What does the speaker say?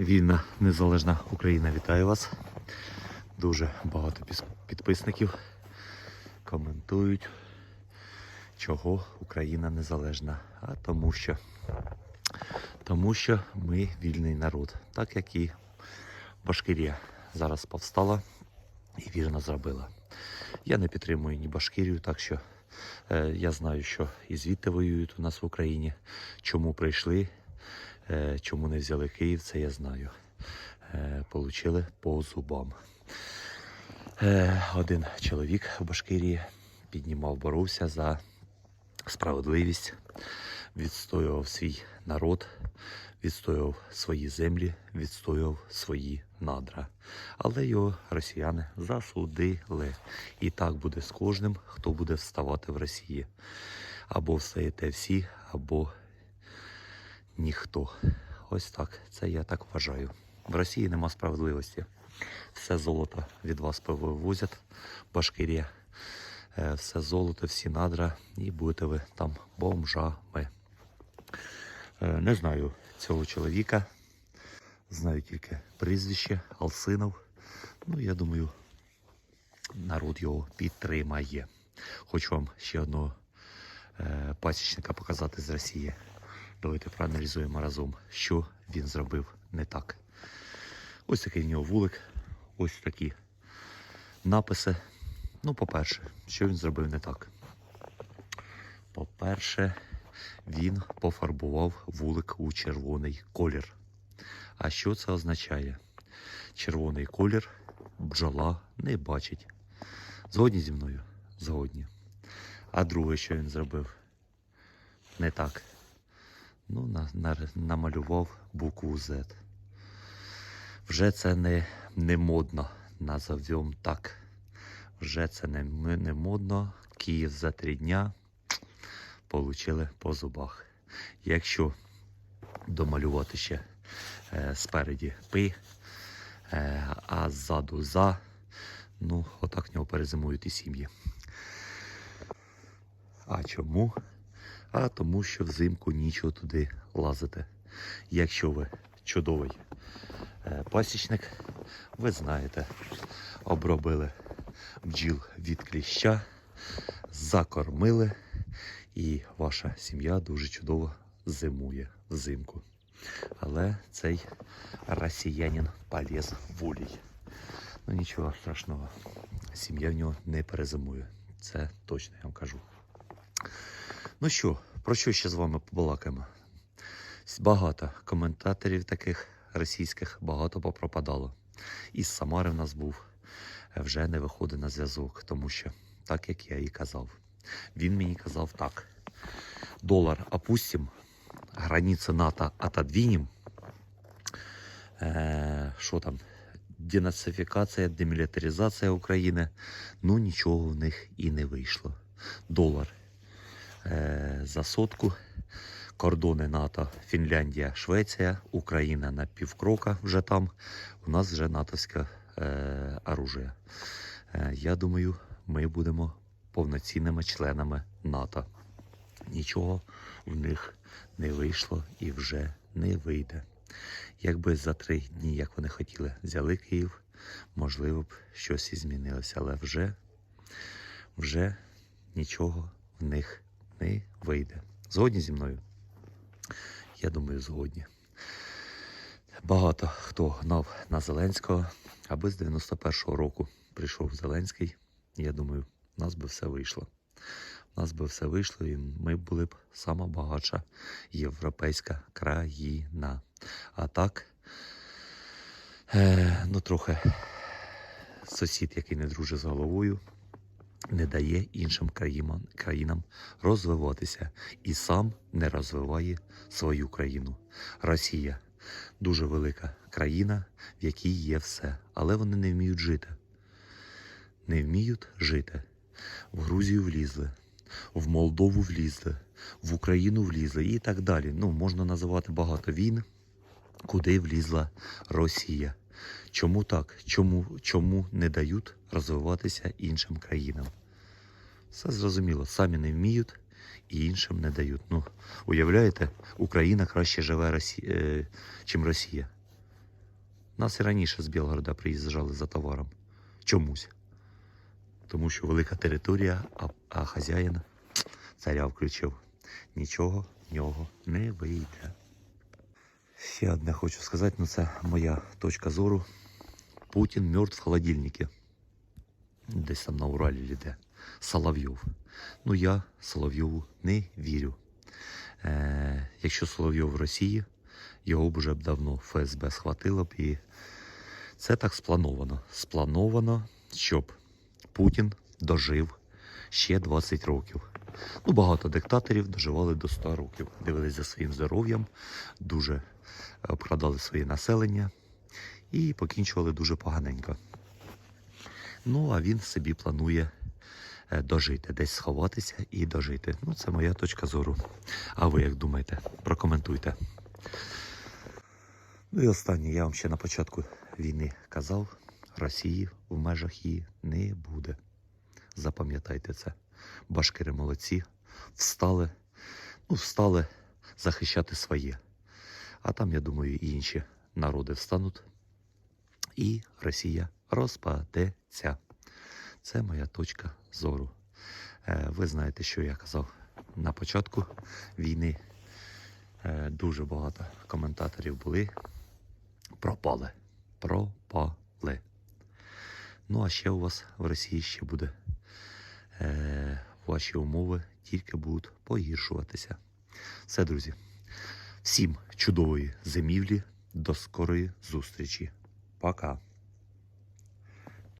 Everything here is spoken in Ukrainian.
Вільна незалежна Україна вітає вас. Дуже багато підписників коментують, чого Україна незалежна. А тому що, тому що ми вільний народ, так як і Башкирія зараз повстала і вірно зробила. Я не підтримую ні Башкирію, так що е, я знаю, що і звідти воюють у нас в Україні. Чому прийшли, чому не взяли Київ, це я знаю. Е, получили по зубам. Е, один чоловік в Башкирії піднімав, боровся за справедливість, відстоював свій народ, відстоював свої землі, відстоював свої надра. Але його росіяни засудили. І так буде з кожним, хто буде вставати в Росії. Або встаєте всі, або ніхто. Ось так. Це я так вважаю. В Росії нема справедливості. Все золото від вас повивозять, Башкирія. Е, Все золото, всі надра, і будете ви там бомжами. Е, Не знаю цього чоловіка. Знаю тільки прізвище Алсинов. Ну, я думаю, народ його підтримає. Хочу вам ще одного е, пасічника показати з Росії. Давайте проаналізуємо разом, що він зробив не так. Ось такий в нього вулик, ось такі написи. Ну, по-перше, що він зробив не так? По-перше, він пофарбував вулик у червоний колір. А що це означає? Червоний колір бджола не бачить. Згодні зі мною? Згодні. А друге, що він зробив? Не так. Ну, на, на, намалював букву Z. Вже це не, не модно, назовем так. Вже це не, не модно. Київ за три дня получили по зубах. Якщо домалювати ще е, спереді пи, е, а ззаду за, ну, отак в нього перезимують і сім'ї. А чому? А тому, що взимку нічого туди лазити. Якщо ви чудовий е, пасічник, ви знаєте, обробили бджіл від кліща, закормили, і ваша сім'я дуже чудово зимує взимку. Але цей росіянин поліз в улій. Ну нічого страшного, сім'я в нього не перезимує. Це точно я вам кажу. Ну що, про що ще з вами побалакаємо? Багато коментаторів таких російських багато попропадало. Із Самари в нас був, е, вже не виходить на зв'язок, тому що, так як я і казав, він мені казав так: долар опустим, границы НАТО отодвинем. Е, Що там? Денацифікація, демілітаризація України. Ну нічого в них і не вийшло. Долар е, за сотку. Кордони НАТО, Фінляндія, Швеція, Україна на півкрока вже там. У нас вже натовське е, оружие. Е, я думаю, ми будемо повноцінними членами НАТО. Нічого в них не вийшло і вже не вийде. Якби за три дні, як вони хотіли, взяли Київ, можливо б щось і змінилося, але вже, вже нічого в них не вийде. Згодні зі мною? Я думаю, згодні. Багато хто гнав на Зеленського, аби з 91-го року прийшов Зеленський. Я думаю, у нас би все вийшло. У нас би все вийшло, і ми були б сама багатша європейська країна. А так, е, ну трохи сусід, який не дружить з головою, не дає іншим країнам, країнам розвиватися і сам не розвиває свою країну. Росія дуже велика країна, в якій є все, але вони не вміють жити. Не вміють жити. В Грузію влізли, в Молдову влізли, в Україну влізли і так далі. Ну, можна називати багато війн, куди влізла Росія. Чому так? Чому, чому не дають розвиватися іншим країнам? Все зрозуміло, самі не вміють і іншим не дають. Ну, уявляєте, Україна краще живе, Росі... е, чим Росія. Нас і раніше з Білгорода приїжджали за товаром. Чомусь. Тому що велика територія, а, а хазяїн царя включив. Нічого в нього не вийде. Ще одне хочу сказати, ну це моя точка зору. Путін мертв в холодильнику. Десь там на Уралі йде. Соловйов. Ну я Соловйову не вірю. Е, якщо Соловйов в Росії, його б вже б давно ФСБ схватило б і це так сплановано. Сплановано, щоб Путін дожив ще 20 років. Ну, багато диктаторів доживали до 100 років. Дивились за своїм здоров'ям, дуже обкрадали своє населення і покінчували дуже поганенько. Ну, а він собі планує е, дожити, десь сховатися і дожити. Ну, це моя точка зору. А ви як думаєте? Прокоментуйте. Ну і останнє, я вам ще на початку війни казав, Росії в межах її не буде. Запам'ятайте це. Башкири молодці, встали, ну, встали захищати своє. А там, я думаю, і інші народи встануть. І Росія розпадеться. Це моя точка зору. Е, Ви знаєте, що я казав на початку війни. Е, Дуже багато коментаторів були. Пропали. Пропали. Ну, а ще у вас в Росії ще буде. Е, ваші умови тільки будуть погіршуватися. Все, друзі. Всім чудової зимівлі. До скорої зустрічі. Пока.